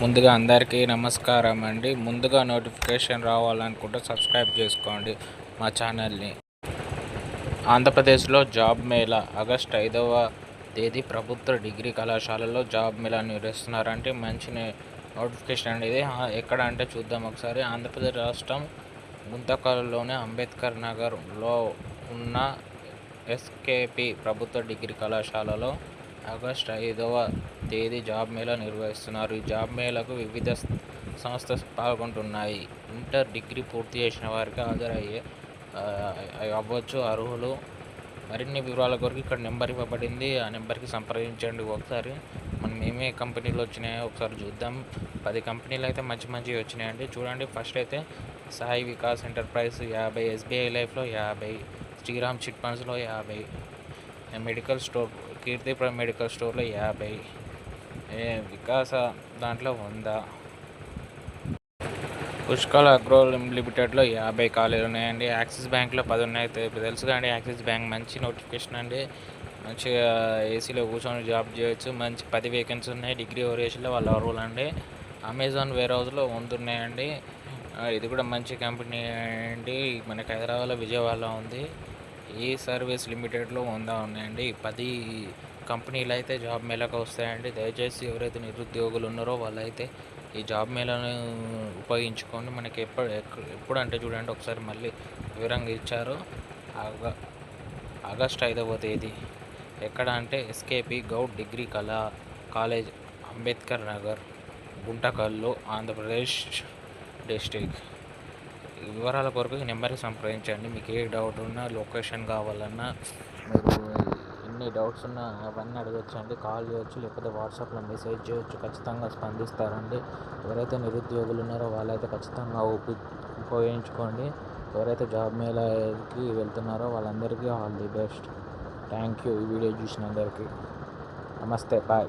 ముందుగా అందరికీ నమస్కారం అండి. ముందుగా నోటిఫికేషన్ రావాలనుకుంటే సబ్స్క్రైబ్ చేసుకోండి మా ఛానల్ని. ఆంధ్రప్రదేశ్లో జాబ్ మేళా ఆగస్ట్ ఐదవ తేదీ ప్రభుత్వ డిగ్రీ కళాశాలలో జాబ్ మేళా నిర్వహిస్తున్నారంటే మంచి నోటిఫికేషన్ అండి ఇది. ఎక్కడ అంటే చూద్దాం ఒకసారి. ఆంధ్రప్రదేశ్ రాష్ట్రం గుంతకల్లోని అంబేద్కర్ నగర్లో ఉన్న ఎస్కేపి ప్రభుత్వ డిగ్రీ కళాశాలలో ఆగస్ట్ ఐదవ తేదీ జాబ్ మేళా నిర్వహిస్తున్నారు. ఈ జాబ్ మేళాకు వివిధ సంస్థ పాల్గొంటున్నాయి. ఇంటర్ డిగ్రీ పూర్తి చేసిన వారికి హాజరయ్యే అవ్వచ్చు. అర్హులు మరిన్ని వివరాల కొరకు ఇక్కడ నెంబర్ ఇవ్వబడింది. ఆ నెంబర్కి సంప్రదించండి ఒకసారి. మనం ఏమే కంపెనీలు వచ్చినాయో ఒకసారి చూద్దాం. పది కంపెనీలు అయితే మంచి మంచివి వచ్చినాయండి. చూడండి ఫస్ట్ అయితే సాయి వికాస్ ఎంటర్ప్రైజ్ యాభై ఎస్బీఐ లైఫ్లో యాభై శ్రీరామ్ చిట్ ఫండ్స్లో యాభై మెడికల్ స్టోర్ కీర్తి మెడికల్ స్టోర్లో యాభై వికాస దాంట్లో వంద పుష్కల్ అగ్రో లిమిటెడ్లో యాభై ఖాళీలు ఉన్నాయండి. యాక్సిస్ బ్యాంక్లో పది ఉన్నాయి. తెలుసు కానీ యాక్సిస్ బ్యాంక్ మంచి నోటిఫికేషన్ అండి. మంచిగా ఏసీలో కూర్చొని జాబ్ చేయొచ్చు. మంచి పది వేకెన్సీ ఉన్నాయి. డిగ్రీ ఓరియేషన్లో వాళ్ళ అర్హులు అండి. అమెజాన్ వేర్ హౌస్లో వంద ఉన్నాయండి. ఇది కూడా మంచి కంపెనీ అండి. మనకి హైదరాబాద్లో విజయవాడలో ఉంది. ఈ సర్వీస్ లిమిటెడ్లో ఉందా ఉన్నాయండి. పది కంపెనీలు అయితే జాబ్ మేళాకు వస్తాయండి. దయచేసి ఎవరైతే నిరుద్యోగులు ఉన్నారో వాళ్ళైతే ఈ జాబ్ మేళాను ఉపయోగించుకొని మనకి ఎప్పుడు ఎప్పుడు అంటే చూడండి ఒకసారి మళ్ళీ వివరంగా ఇచ్చారు. ఆగ ఆగస్ట్ ఐదవ తేదీ. ఎక్కడ అంటే ఎస్కేపి గౌడ్ డిగ్రీ కళా కాలేజ్ అంబేద్కర్ నగర్ గుంటకల్లు ఆంధ్రప్రదేశ్ డిస్టిక్ వివరాల కొరకు ఈ నెంబర్కి సంప్రదించండి. మీకు ఏ డౌట్ ఉన్నా లొకేషన్ కావాలన్నా మీరు ఎన్ని డౌట్స్ ఉన్నా అవన్నీ అడగచ్చండి. కాల్ చేయొచ్చు లేకపోతే వాట్సాప్లో మెసేజ్ చేయొచ్చు. ఖచ్చితంగా స్పందిస్తారండి. ఎవరైతే నిరుద్యోగులు ఉన్నారో వాళ్ళైతే ఖచ్చితంగా ఉప ఉపయోగించుకోండి. ఎవరైతే జాబ్ మేళకి వెళ్తున్నారో వాళ్ళందరికీ all the best. Thank you. ఈ వీడియో చూసినందరికీ. నమస్తే. బాయ్.